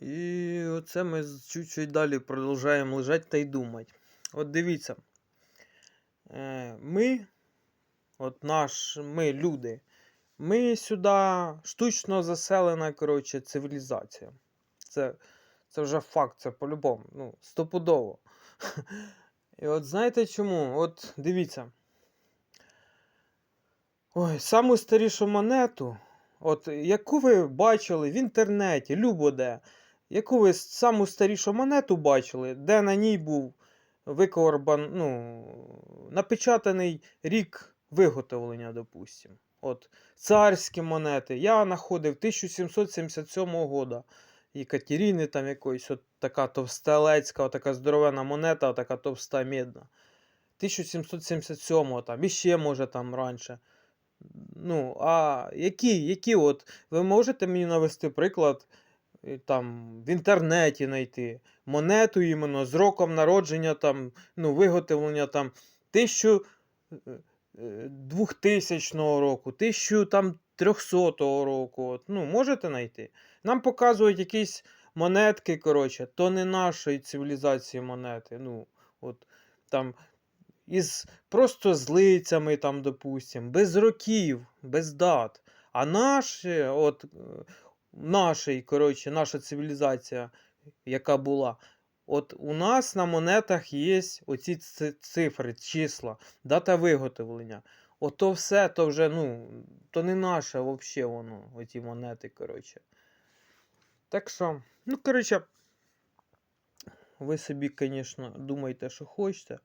І оце ми чуть-чуть далі продовжуємо лежати та й думати. От дивіться. Е, Ми, от наш, ми люди, ми сюди штучно заселена, коротше, цивілізація. Це, це вже факт, це по-любому, ну, стопудово. І от знаєте чому? От дивіться. Ой, саму старішу монету, от яку ви бачили в інтернеті, любо-де, яку ви саму старішу монету бачили, де на ній був викорбан, ну, напечатаний рік виготовлення, допустим. От царські монети. Я знаходив 1777 года. Екатерини там якоїсь, от така товстелецька, от така здоровена монета, от така товста медна. 1777 там, і може там раніше. Ну, а які, які от, ви можете мені навести приклад там в інтернеті знайти монету іменно з роком народження, там, ну, виготовлення там 1000, е, е, 2000 року, 1300 року. От, ну, можете знайти? Нам показують якісь монетки, коротше, то не нашої цивілізації монети. Ну, от, там, із просто з лицями, там, допустим, без років, без дат. А наші, от, е, нашій, коротше, наша цивілізація, яка була, от у нас на монетах є оці цифри, числа, дата виготовлення. Ото все, то вже, ну, то не наше взагалі воно, оті монети, коротше. Так що, ну, коротше, ви собі, звісно, думайте, що хочете.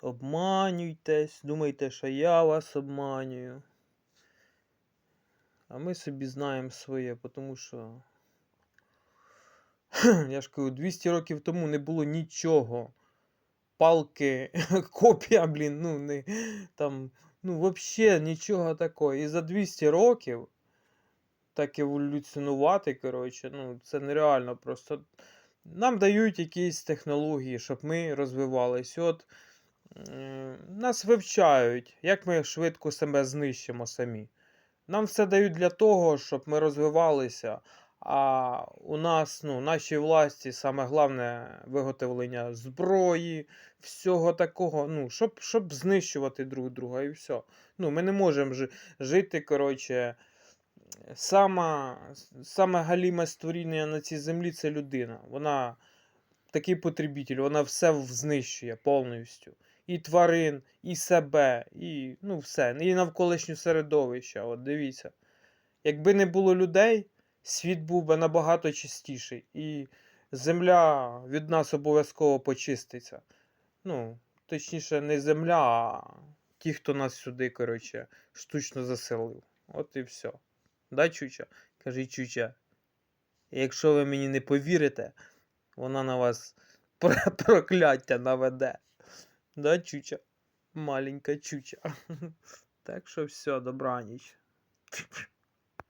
Обманюйтесь, думайте, що я вас обманюю. А ми собі знаємо своє, тому що. Я ж кажу, 200 років тому не було нічого. Палки, копія, блін, ну, не, там, ну, взагалі нічого такого. І за 200 років так еволюціонувати, коротше, ну, це нереально. Просто нам дають якісь технології, щоб ми розвивались. От м, нас вивчають, як ми швидко себе знищимо самі. Нам все дають для того, щоб ми розвивалися. А у нас, ну, нашій власті, саме головне виготовлення зброї, всього такого, ну, щоб, щоб знищувати друг друга і все. Ну, ми не можемо жи- жити, коротше. Сама, саме галіме створіння на цій землі це людина. Вона такий потребитель, вона все знищує повністю. І тварин, і себе, і ну все, і навколишнє середовище. От дивіться. Якби не було людей, світ був би набагато чистіший, і земля від нас обов'язково почиститься. Ну, точніше, не земля, а ті, хто нас сюди, коротше, штучно заселив. От і все. Да, Чуча? Кажи, Чуча. Якщо ви мені не повірите, вона на вас прокляття наведе. Да, Чуча? Маленька Чуча. Так що все, добраніч.